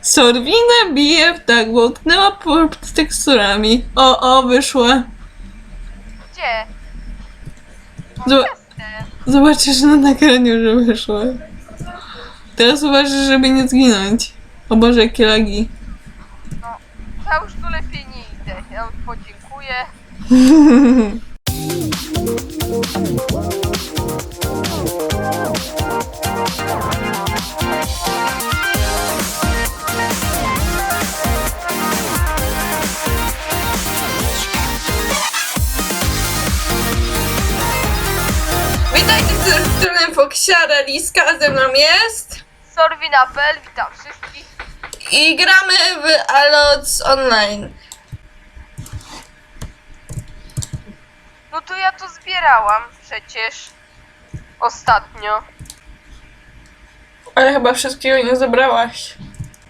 Sorwina bije w tak, bo utknęła pod teksturami. O, o, wyszła. Gdzie? No, Zobacz- jestem. Zobaczysz na nagraniu, że wyszła. Teraz uważasz, żeby nie zginąć. O Boże, jakie lagi. No, ja już tu lepiej nie idę. Ja podziękuję. W którym Foxiara Liska, a ze mną jest. Sorwinapel, witam wszystkich. I gramy w Alots Online. No to ja to zbierałam przecież. Ostatnio. Ale chyba wszystkiego nie zebrałaś.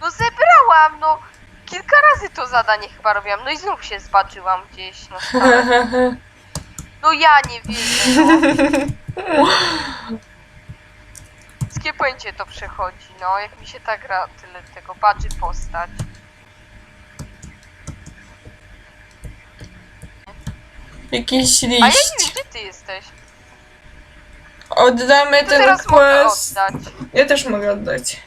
No zebrałam, no. Kilka razy to zadanie chyba robiłam. No i znów się zbaczyłam gdzieś na. No ja nie wierzę, no. Wszystkie pojęcie to przechodzi, no. Jak mi się ta gra tyle tego badży postać. Jakiś A ja nie wiem, gdzie ty jesteś. Oddamy To ten teraz mogę quest. oddać. Ja też mogę oddać.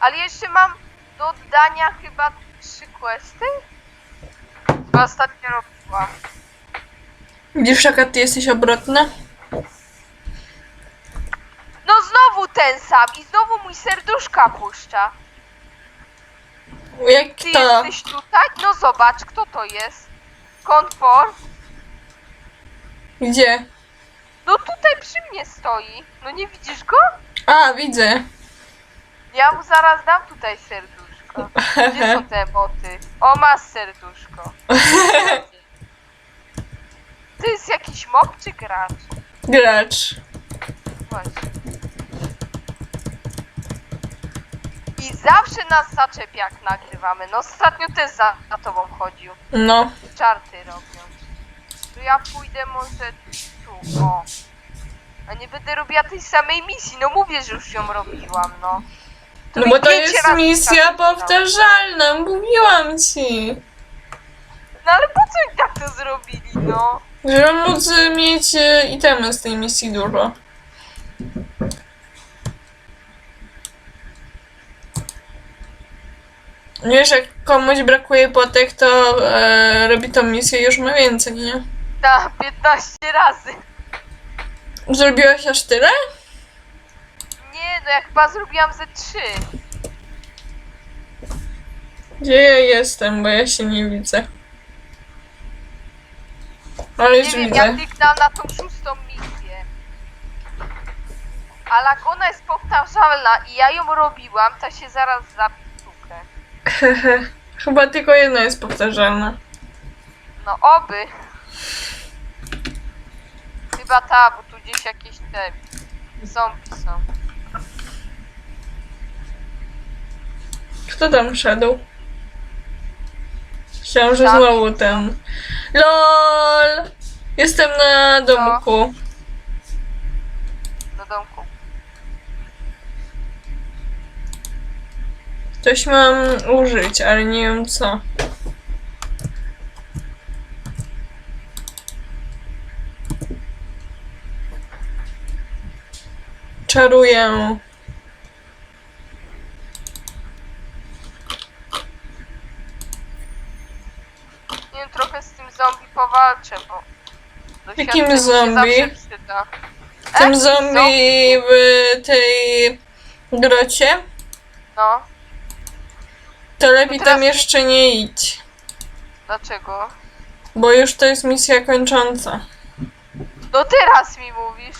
Ale jeszcze mam do oddania chyba trzy questy? Bo ostatnio robiłam. Widzisz, jaka ty jesteś obrotna? No znowu ten sam i znowu mój serduszka puszcza. Jak Ty to? jesteś tutaj? No zobacz, kto to jest. Konfor. Gdzie? No tutaj przy mnie stoi. No nie widzisz go? A, widzę. Ja mu zaraz dam tutaj serduszko. Gdzie są te boty? O, masz serduszko. To jest jakiś mob czy gracz? Gracz. Właśnie. I zawsze nas zaczepia jak nagrywamy. No ostatnio też za, za tobą chodził. No. Czarty robiąc. To ja pójdę może tu, o. A nie będę robiła tej samej misji. No mówię, że już ją robiłam, no. No bo to pięć jest razy misja powtarzalna, mówiłam ci. No ale po co oni tak to zrobili, no? Żeby móc mieć e, itemy z tej misji dużo. Wiesz, jak komuś brakuje potek, to e, robi tą misję i już ma więcej, nie? Ta, 15 razy. Zrobiłaś aż tyle? Nie, no ja chyba zrobiłam ze 3. Gdzie ja jestem, bo ja się nie widzę. Ale Nie już wiem, widzę. ja kliknęłam na tą szóstą misję. Ale jak ona jest powtarzalna i ja ją robiłam, to się zaraz zapisukę. Chyba tylko jedna jest powtarzalna. No oby. Chyba ta, bo tu gdzieś jakieś te zombie są. Kto tam szedł? Myślałam, że Tam. znowu ten. LOL! Jestem na domku. Do domku. Coś mam użyć, ale nie wiem co. Czaruję. Nie wiem, trochę z tym zombie powalczę, bo... Jakim doświadczenie się zombie? zawsze przyda. Tym zombie w tej grocie, No, to lepiej To teraz tam jeszcze nie idź. dlaczego? Bo już to jest misja kończąca. No teraz mi mówisz.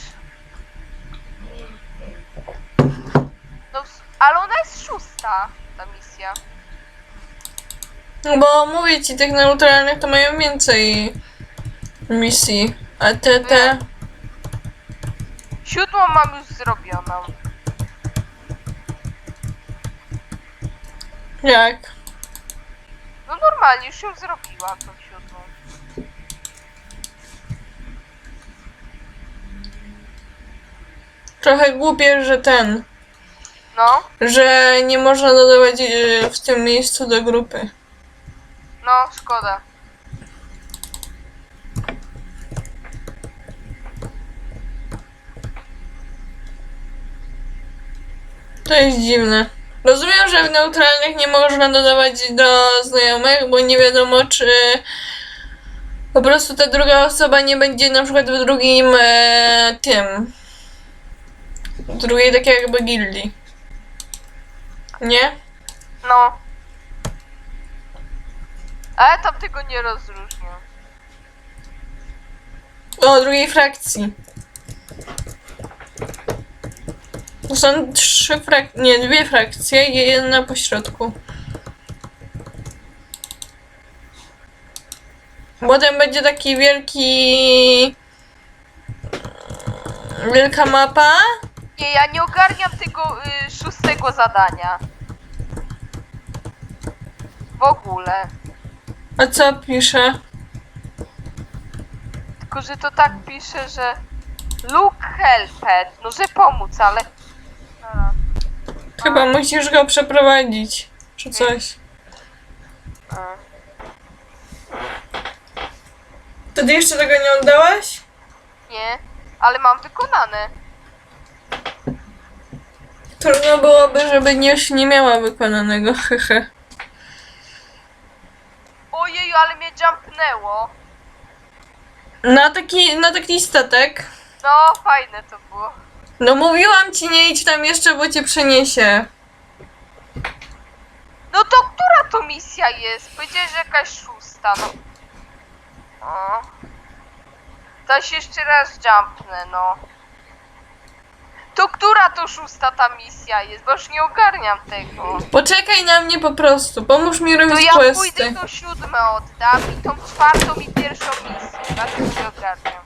No, ale ona jest szósta, ta misja. No bo mówię ci, tych neutralnych to mają więcej misji. A te, te... Siódmą mam już zrobioną. Jak? No normalnie, już ją zrobiłam, tą siódmą. Trochę głupie, że ten... No, że nie można dodawać e, w tym miejscu do grupy. no, szkoda. To jest dziwne. Rozumiem, że w neutralnych nie można dodawać do znajomych, bo nie wiadomo, czy po prostu ta druga osoba nie będzie na przykład w drugim e, tym. W drugiej takiej jakby gildii. Nie? No. Ale tam tego nie rozróżniam. O, drugiej frakcji. To są trzy frakcje, nie, dwie frakcje i jedna po środku. Potem będzie taki wielki... Wielka mapa. Nie, ja nie ogarniam tego y, szóstego zadania. W ogóle. A co pisze? Tylko, że to tak pisze, że look helped. No, że pomóc, ale... Chyba musisz go przeprowadzić. Czy coś. Wtedy jeszcze tego nie oddałaś? Nie, ale mam wykonane. Trudno byłoby, żeby nie, nie miała wykonanego, hehe. Ojeju, ale mnie jumpnęło. Na taki, na taki statek. No, fajne to było. No mówiłam ci, nie idź tam jeszcze, bo cię przeniesie. No to która to misja jest? Powiedziałeś, że jakaś szósta, no. O. To się jeszcze raz jumpnę, no. To która to szósta ta misja jest? Bo już nie ogarniam tego. Poczekaj na mnie po prostu, pomóż mi To robić ja questy. pójdę to siódme oddam i tą czwartą i pierwszą misję. Tak się ogarniam.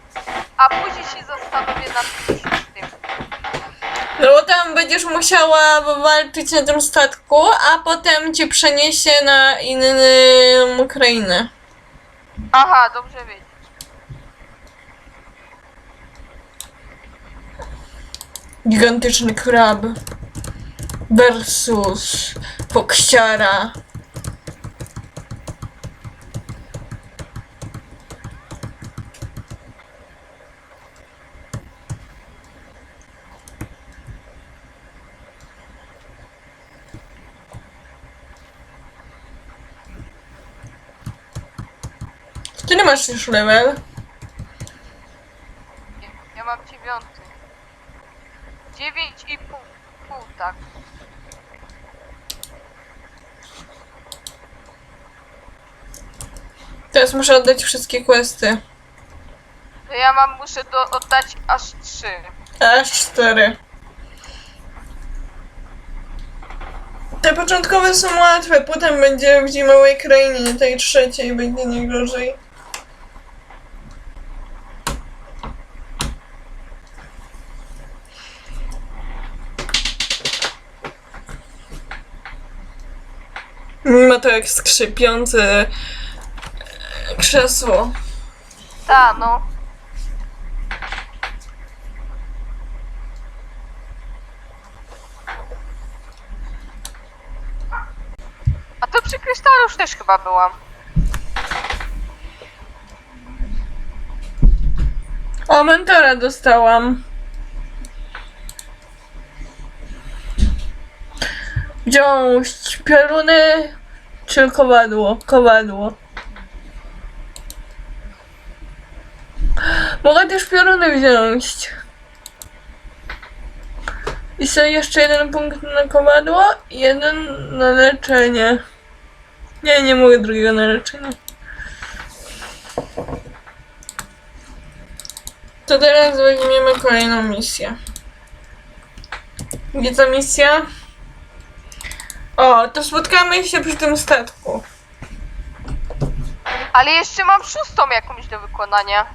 A później się zastanowię nad tym. No bo tam będziesz musiała walczyć na tym statku, a potem cię przeniesie na inną krainę. Aha, dobrze wiedzieć. Gigantyczny krab versus foksiara. Który masz już level? Nie, Ja mam dziewiąty. Dziewięć i pół, pół tak. Teraz muszę oddać wszystkie questy. To ja mam, muszę do, oddać aż trzy. Aż cztery. Te początkowe są łatwe, potem będzie w zimowej krainie, tej trzeciej będzie najgorzej. Mimo to jak skrzypiące krzesło. Ta, no. A to przy krysztale już też chyba byłam. O, mentora dostałam. Wziąć pioruny czy kowadło? Kowadło. Mogę też pioruny wziąć. I sobie jeszcze jeden punkt na kowadło i jeden na leczenie. Nie, nie mogę drugiego na leczenie. To teraz weźmiemy kolejną misję. Gdzie ta misja? O, to spotkamy się przy tym statku. Ale jeszcze mam szóstą jakąś do wykonania.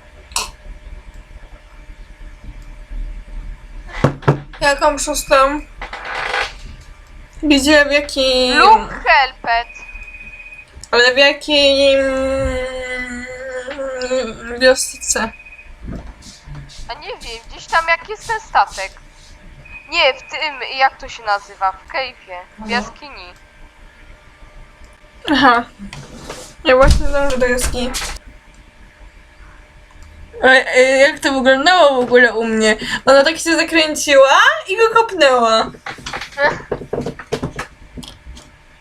Jaką szóstą? Gdzie, w jakim... Look helped. Ale w jakim... wiosce? A nie wiem, gdzieś tam jak jest ten statek. Nie, w tym, jak to się nazywa? W kejfie, w jaskini. Aha. Ja właśnie dążę do jaskini. E, e, Jak to wyglądało w ogóle u mnie? Ona tak się zakręciła i go kopnęła.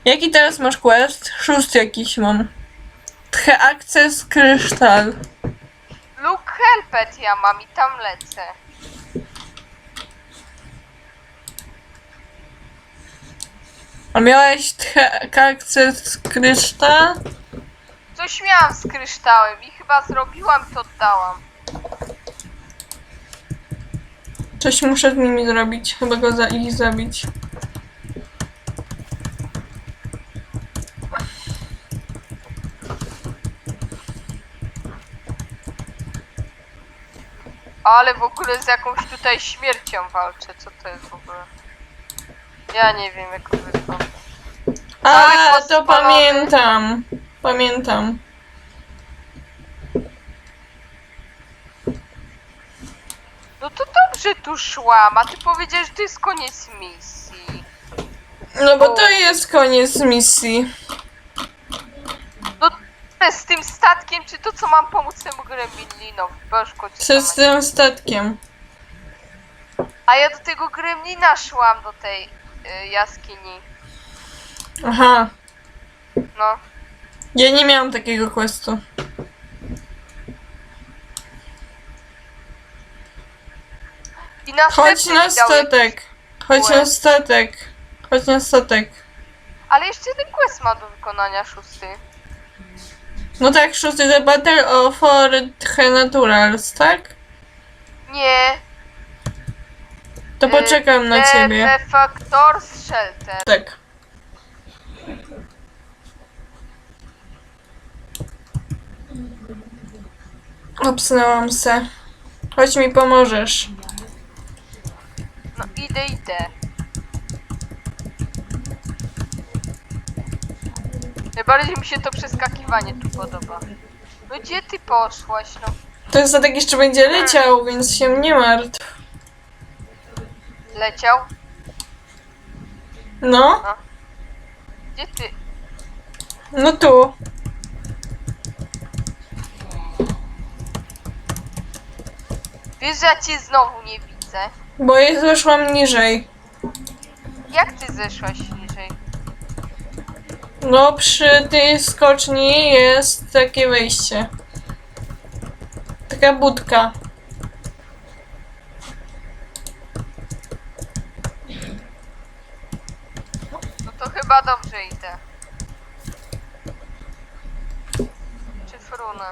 Jaki teraz masz quest? Szósty jakiś mam. Tche Access Kryształ. Luke Helpet ja mam i tam lecę. A miałeś Tche Access Kryształ? Coś miałam z kryształem i chyba zrobiłam to oddałam. Coś muszę z nimi zrobić. Chyba go za ich zabić. Ale w ogóle z jakąś tutaj śmiercią walczę. Co to jest w ogóle? Ja nie wiem jak to wygląda. A, to pamiętam. Pamiętam. No to dobrze tu szłam, a ty powiedziałeś, że to jest koniec misji. No bo to jest koniec misji. No z tym statkiem, czy to co mam pomóc temu gremlinowi? Bożko, ci Co z tym statkiem? A ja do tego gremlina szłam, do tej y, jaskini. Aha. No. Ja nie miałam takiego questu. I następny Chodź na mi statek. Chodź na statek. Chodź na statek. Ale jeszcze jeden quest ma do wykonania szósty. No tak, szósty The Battle of Fort Naturals, tak? Nie. To y, poczekam na The- ciebie. The Factor's Shelter. Tak. Obsnęłam se. Chodź mi pomożesz. No idę, idę. Najbardziej mi się to przeskakiwanie tu podoba. No gdzie ty poszłaś, no? Ten statek jeszcze będzie leciał, więc się nie martw. Leciał? No, Gdzie ty? no tu. Wiesz, że ja cię znowu nie widzę. Bo ja zeszłam niżej. Jak ty zeszłaś niżej? No, przy tej skoczni jest takie wejście. Taka budka. No to chyba dobrze idę. Czy frunę?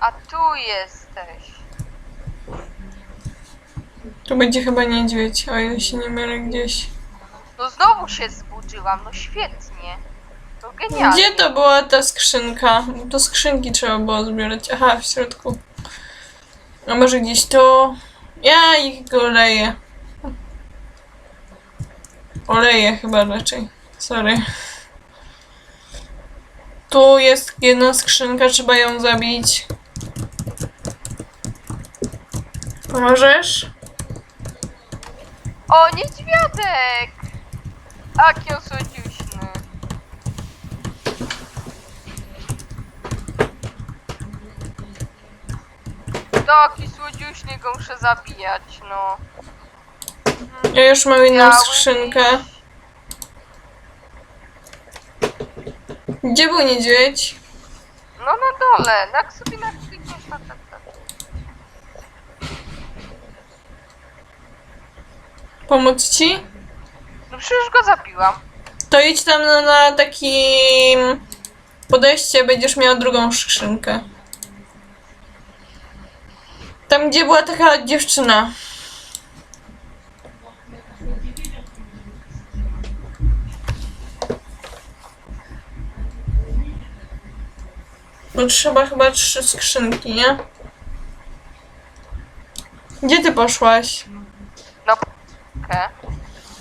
A tu jesteś. Tu będzie chyba niedźwiedź, o ile się nie mylę gdzieś. No znowu się zbudziłam, no świetnie. To genialnie. Gdzie to była ta skrzynka? Do skrzynki trzeba było zbierać. Aha, w środku. A może gdzieś tu? Ja ich go oleję. Oleję chyba raczej. Sorry. Tu jest jedna skrzynka, trzeba ją zabić. Pomożesz? O, niedźwiadek! Aki on słodziuśny. Taki słodziuśny go muszę zabijać, no. Ja już mam jedną Biały skrzynkę. Gdzie był niedźwiedź? No na dole, tak sobie na klikniesz, tak, tak, tak. Pomóc ci? No przecież go zabiłam. To idź tam na, na takim podejście, będziesz miała drugą skrzynkę. Tam, gdzie była taka dziewczyna. Bo trzeba chyba trzy skrzynki, nie? Gdzie ty poszłaś? No, okay.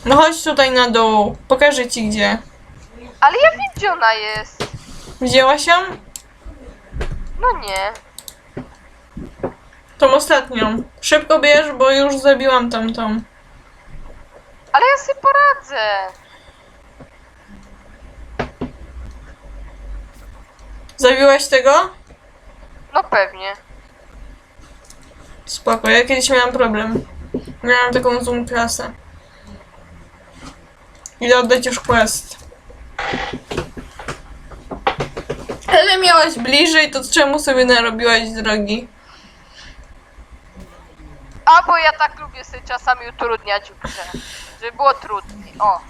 No chodź tutaj na dół. Pokażę ci gdzie. Ale ja wiem, gdzie ona jest. Wzięłaś ją? No nie. Tą ostatnią. Szybko bierz, bo już zabiłam tamtą. Ale ja sobie poradzę. Zabiłaś tego? No pewnie. Spoko, ja kiedyś miałam problem. Miałam taką zoom klasę. Idę oddać już quest. Ale miałaś bliżej, to czemu sobie narobiłaś drogi? A bo ja tak lubię sobie czasami utrudniać grze. Żeby było trudniej. O.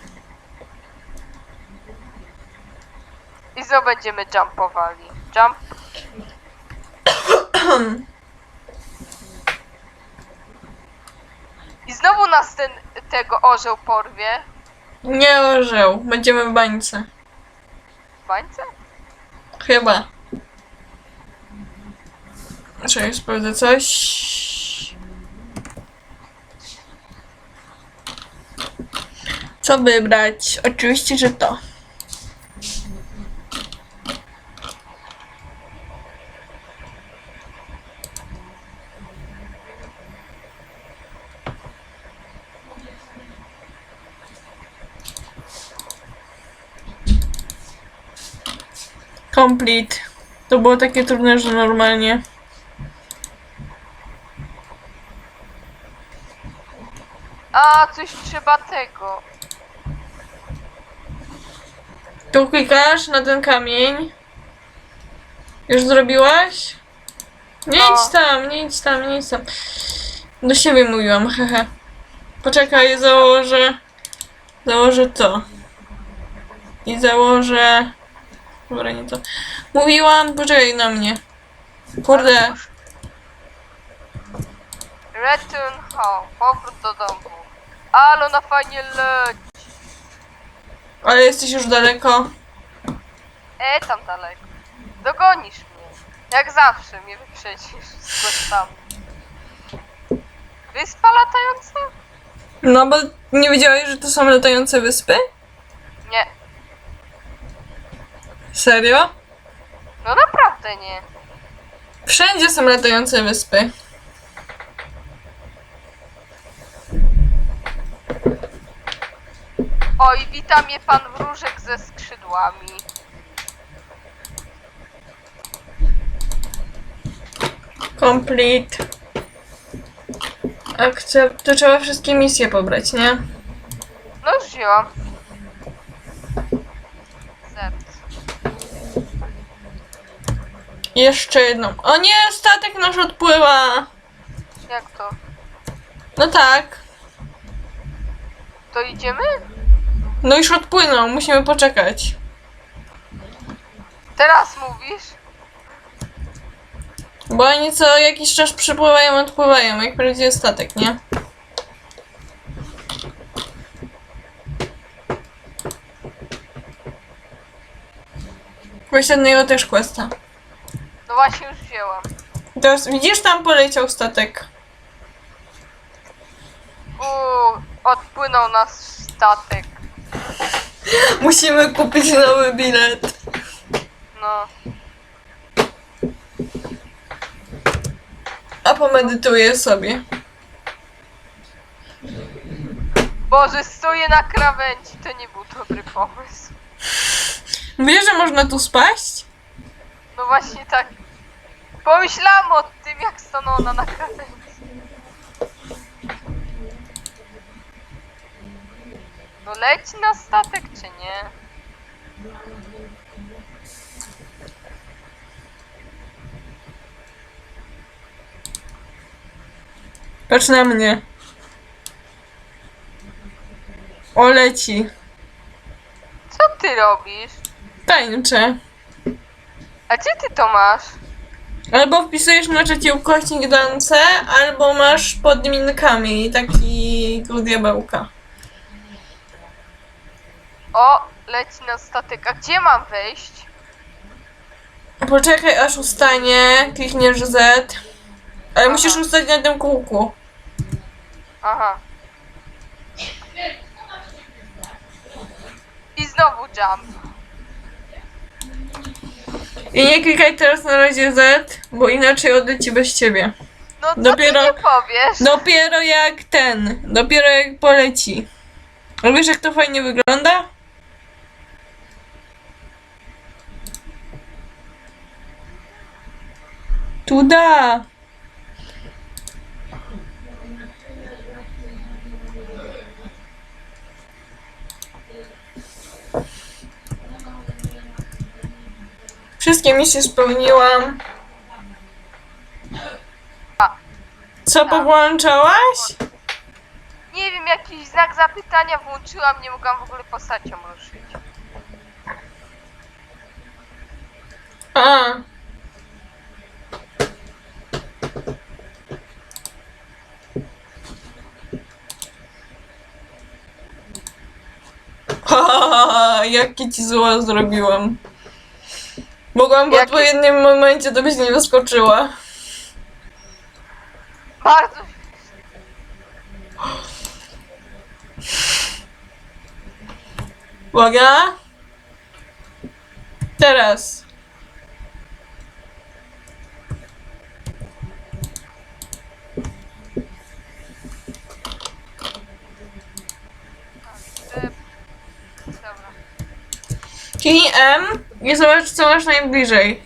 I znowu będziemy jumpowali. Jump. I znowu nas ten tego orzeł porwie. Nie orzeł, będziemy w bańce. W bańce? Chyba. Czekaj, sprawdzę coś. Co wybrać? Oczywiście, że to. Complete. To było takie trudne, że normalnie. A, coś trzeba tego. Tu klikasz na ten kamień. Już zrobiłaś? Nie No. idź tam, nie idź tam, nie idź tam. Do siebie mówiłam, hehe. Poczekaj, założę. Założę to. I założę. Dobra, nie to. Mówiłam, poczekaj na mnie. Kurde. Return home. Powrót do domu. Ale ona fajnie leci. Ale jesteś już daleko. E, tam daleko. Dogonisz mnie. Jak zawsze mnie wyprzedzisz z questami. Wyspa latająca? No bo nie wiedziałeś, że to są latające wyspy? Nie. Serio? No naprawdę nie. Wszędzie są latające wyspy. Oj, wita mnie pan wróżek ze skrzydłami. Complete. Akcept. To trzeba wszystkie misje pobrać, nie? No już wzięłam. Jeszcze jedną. O nie, statek nasz odpływa! Jak to? No tak. To idziemy? No już odpłynął, musimy poczekać. Teraz mówisz? Bo oni co jakiś czas przypływają, odpływają, jak prawdziwy statek, nie? Weź jednego też questa. Właśnie już wzięłam. Teraz widzisz, tam poleciał statek. Uuu, odpłynął nasz statek. Musimy kupić nowy bilet. No. A pomedytuję sobie. Boże, stoję na krawędzi. To nie był dobry pomysł. Wiesz, że można tu spaść? No właśnie tak. Pomyślałam o tym, jak stanęła ona na krawędzi. No leci na statek, czy nie? Patrz na mnie. O, leci. Co ty robisz? Tańczę. A gdzie ty to masz? Albo wpisujesz na czacie ukośnik dance, albo masz pod minkami taki diabełka. O, leci na statek. A gdzie mam wejść? Poczekaj aż ustanie, klikniesz Z. Ale Aha. musisz ustać na tym kółku. Aha. I znowu jump. I nie klikaj teraz na razie Z, bo inaczej odleci bez ciebie. No co Dopiero- ty nie powiesz? Dopiero jak ten, dopiero jak poleci. Ale wiesz jak to fajnie wygląda? Tu da. Wszystkie misje spełniłam. Co powłączałaś? Nie wiem, jakiś znak zapytania włączyłam, nie mogłam w ogóle postacią ruszyć. A. Ha, ha, ha, jakie ci zło zrobiłam. Mogłam w Jakie- odpowiednim momencie, to byś nie wyskoczyła. Bardzo Uwaga. Teraz. Dobra. Kij M i zobacz, co masz najbliżej.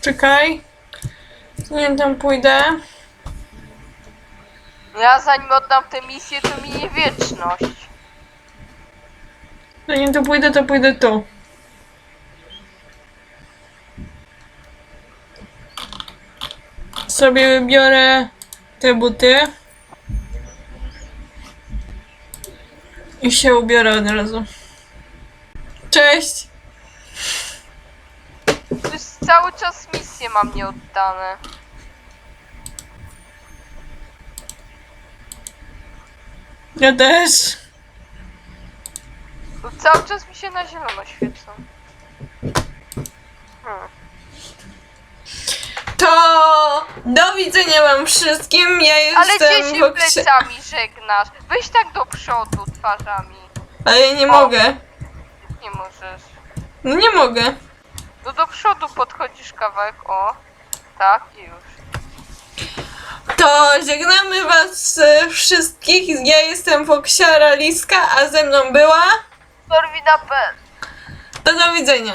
Czekaj. Nie, tam pójdę. Ja zanim oddam tę misję, to minie wieczność. Zanim tu pójdę, to pójdę tu. Sobie wybiorę te buty. I się ubiorę od razu. Cześć! Już cały czas misje mam nieoddane. Ja też. Bo cały czas mi się na zielono świecą. Hmm. To do widzenia wam wszystkim. Ja Ale jestem gdzie się w oksie- plecami żegnasz? Weź tak do przodu twarzami. Ale ja nie O. mogę. Nie możesz. No nie mogę. No do przodu podchodzisz kawałek, o. Tak, i już. To żegnamy was e, wszystkich. Ja jestem Foksiara Liska, a ze mną była. Norwina P. To do widzenia.